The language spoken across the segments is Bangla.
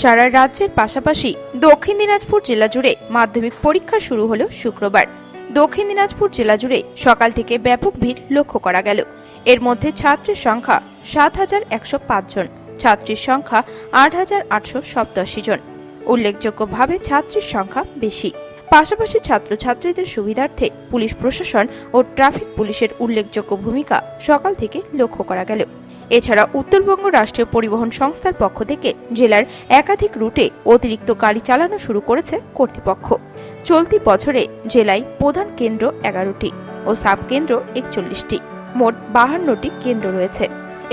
সারা রাজ্যের পাশাপাশি দক্ষিণ দিনাজপুর জেলা জুড়ে মাধ্যমিক পরীক্ষা শুরু হলো শুক্রবার। দক্ষিণ দিনাজপুর জেলা জুড়ে সকাল থেকে ব্যাপক ভিড় লক্ষ্য করা গেল। এর মধ্যে ছাত্রের সংখ্যা সাত হাজার একশো পাঁচ জন, ছাত্রীর সংখ্যা আট হাজার আটশো সপ্তাশি জন। উল্লেখযোগ্যভাবে ছাত্রীর সংখ্যা বেশি। পাশাপাশি ছাত্রছাত্রীদের সুবিধার্থে পুলিশ প্রশাসন ও ট্রাফিক পুলিশের উল্লেখযোগ্য ভূমিকা সকাল থেকে লক্ষ্য করা গেল। এছাড়া উত্তরবঙ্গ রাষ্ট্রীয় পরিবহন সংস্থার পক্ষ থেকে জেলার একাধিক রুটে অতিরিক্ত গাড়ি চালানো শুরু করেছে কর্তৃপক্ষ। চলতি বছরে জেলায় প্রধান কেন্দ্র এগারোটি ও সাব কেন্দ্র একচল্লিশটি। মোট বাহান্নটি কেন্দ্র রয়েছে।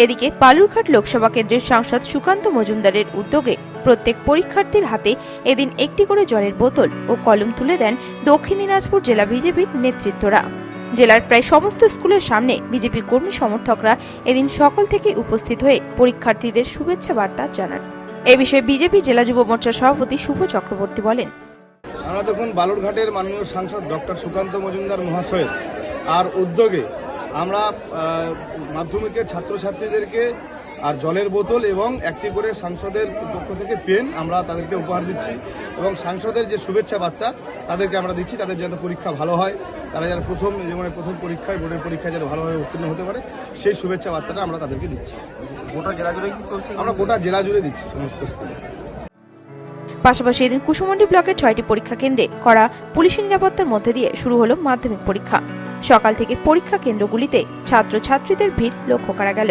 এদিকে পালুরঘাট লোকসভা কেন্দ্রের সাংসদ সুকান্ত মজুমদারের উদ্যোগে প্রত্যেক পরীক্ষার্থীর হাতে এদিন একটি করে জলের বোতল ও কলম তুলে দেন দক্ষিণ দিনাজপুর জেলা বিজেপির নেতৃত্বরা। জেলার প্রায় সমস্ত স্কুলের সামনে বিজেপি কর্মী সমর্থকরা এদিন সকাল থেকে উপস্থিত হয়ে পরীক্ষার্থীদের শুভেচ্ছা বার্তা জানান। এ বিষয়ে বিজেপি জেলা যুব মোর্চার সভাপতি শুভ চক্রবর্তী বলেন। আমরা দেখুন বালুরঘাটের মাননীয় সাংসদ ডক্টর সুকান্ত মজুমদার মহাশয়ের আর উদ্যোগে আমরা মাধ্যমিকের ছাত্রছাত্রীদেরকে আর জলের বোতল এবং একটি করে সাংসদের পক্ষ থেকে পেন আমরা তাদেরকে উপহার দিচ্ছি এবং সাংসদের যে শুভেচ্ছা বার্তা তাদেরকে আমরা দিচ্ছি তাদের যাতে পরীক্ষা ভালো হয়। তারা যারা প্রথম জীবনে প্রথম পরীক্ষায় বোর্ডের পরীক্ষায় যাতে ভালোভাবে উত্তীর্ণ হতে পারে সেই শুভেচ্ছা বার্তাটা আমরা তাদেরকে দিচ্ছি। গোটা জেলা জুড়ে কি চলছে? আমরা গোটা জেলা জুড়ে দিচ্ছি সমস্ত স্কুলে। পাশাপাশি এদিন কুসুমন্ডি ব্লকের ছয়টি পরীক্ষা কেন্দ্রে করা পুলিশি নিরাপত্তার মধ্যে দিয়ে শুরু হলো মাধ্যমিক পরীক্ষা। সকাল থেকে পরীক্ষা কেন্দ্রগুলিতে ছাত্রছাত্রীদের ভিড় লক্ষ্য করা গেল।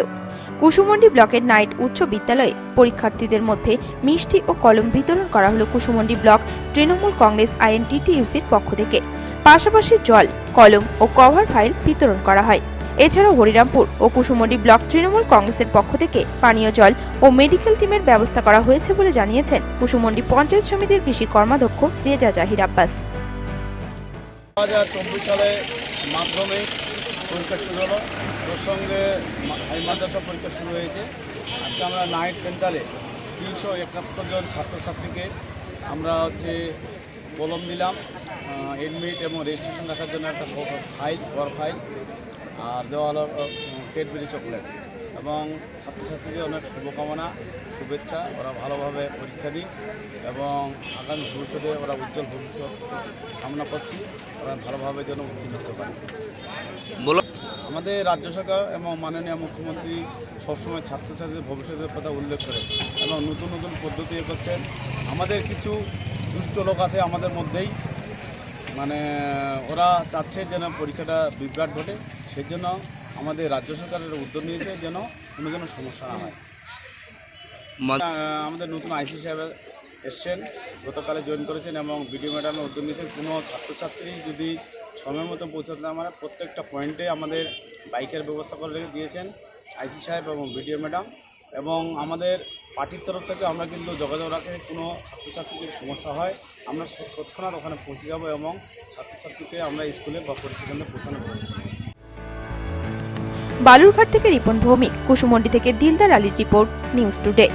কুসুমন্ডি ব্লকের নাইট উচ্চ বিদ্যালয়ে পরীক্ষার্থীদের মধ্যে মিষ্টি ও কলম বিতরণ করা হলো কুসুমন্ডি ব্লক তৃণমূল কংগ্রেস আইএনটিটিইউসির পক্ষ থেকে। পাশাপাশি জল, কলম ও কভার ফাইল বিতরণ করা হয়। এছাড়াও হরিরামপুর ও কুসুমন্ডি ব্লক তৃণমূল কংগ্রেসের পক্ষ থেকে পানীয় জল ও মেডিকেল টিমের ব্যবস্থা করা হয়েছে বলে জানিয়েছেন কুসুমন্ডি পঞ্চায়েত সমিতির কৃষি কর্মাধ্যক্ষ রেজা জাহির আব্বাস। দু হাজার চব্বিশ সালে মাধ্যমিক পরীক্ষা শুরু হলো। ওর সঙ্গে হাই মাদ্রাসা পরীক্ষা শুরু হয়েছে। আজকে আমরা নাইট সেন্টারে তিনশো একাত্তর জন ছাত্রছাত্রীকে আমরা হচ্ছে কলম দিলাম এডমিট এবং রেজিস্ট্রেশন রাখার জন্য একটা ফাইল ওয়ার ফাইল আর দেওয়া হলো কেটবেরি চকলেট এবং ছাত্রছাত্রীদের অনেক শুভকামনা শুভেচ্ছা ওরা ভালোভাবে পরীক্ষা দিক এবং আগামী ভবিষ্যতে ওরা উজ্জ্বল ভবিষ্যৎ কামনা করছি ওরা ভালোভাবে যেন উত্তীর্ণ হতে পারে। আমাদের রাজ্য সরকার এবং মাননীয় মুখ্যমন্ত্রী সবসময় ছাত্রছাত্রীদের ভবিষ্যতের কথা উল্লেখ করে এবং নতুন নতুন পদ্ধতি এ করছেন আমাদের কিছু দুষ্ট লোক আছে আমাদের মধ্যেই। মানে ওরা চাচ্ছে যেন পরীক্ষাটা বিভ্রাট ঘটে সেই জন্য আমাদের রাজ্য সরকারের উদ্যোগ নিয়েছে যেন কোনো যেন সমস্যা না হয়। আমাদের নতুন আইসি সাহেব এসছেন গতকালে জয়েন করেছেন এবং বিডিও ম্যাডামের উদ্যোগ নিয়েছেন। কোনো ছাত্রছাত্রী যদি সময় মতো পৌঁছাতে না পারে প্রত্যেকটা পয়েন্টে আমাদের বাইকের ব্যবস্থা করে রেখে দিয়েছেন আইসি সাহেব এবং বিডিও ম্যাডাম। এবং আমাদের পার্টির তরফ থেকে আমরা কিন্তু যোগাযোগ রাখে কোনো ছাত্রছাত্রীদের সমস্যা হয় আমরা তৎক্ষণাৎ ওখানে পৌঁছে যাব এবং ছাত্রছাত্রীকে আমরা স্কুলে বা কেন্দ্রে পৌঁছানো করব। বালুরঘাট থেকে রিপন ভৌমিক কুসুমন্ডি থেকে দিলদার আলীর রিপোর্ট নিউজ টুডে।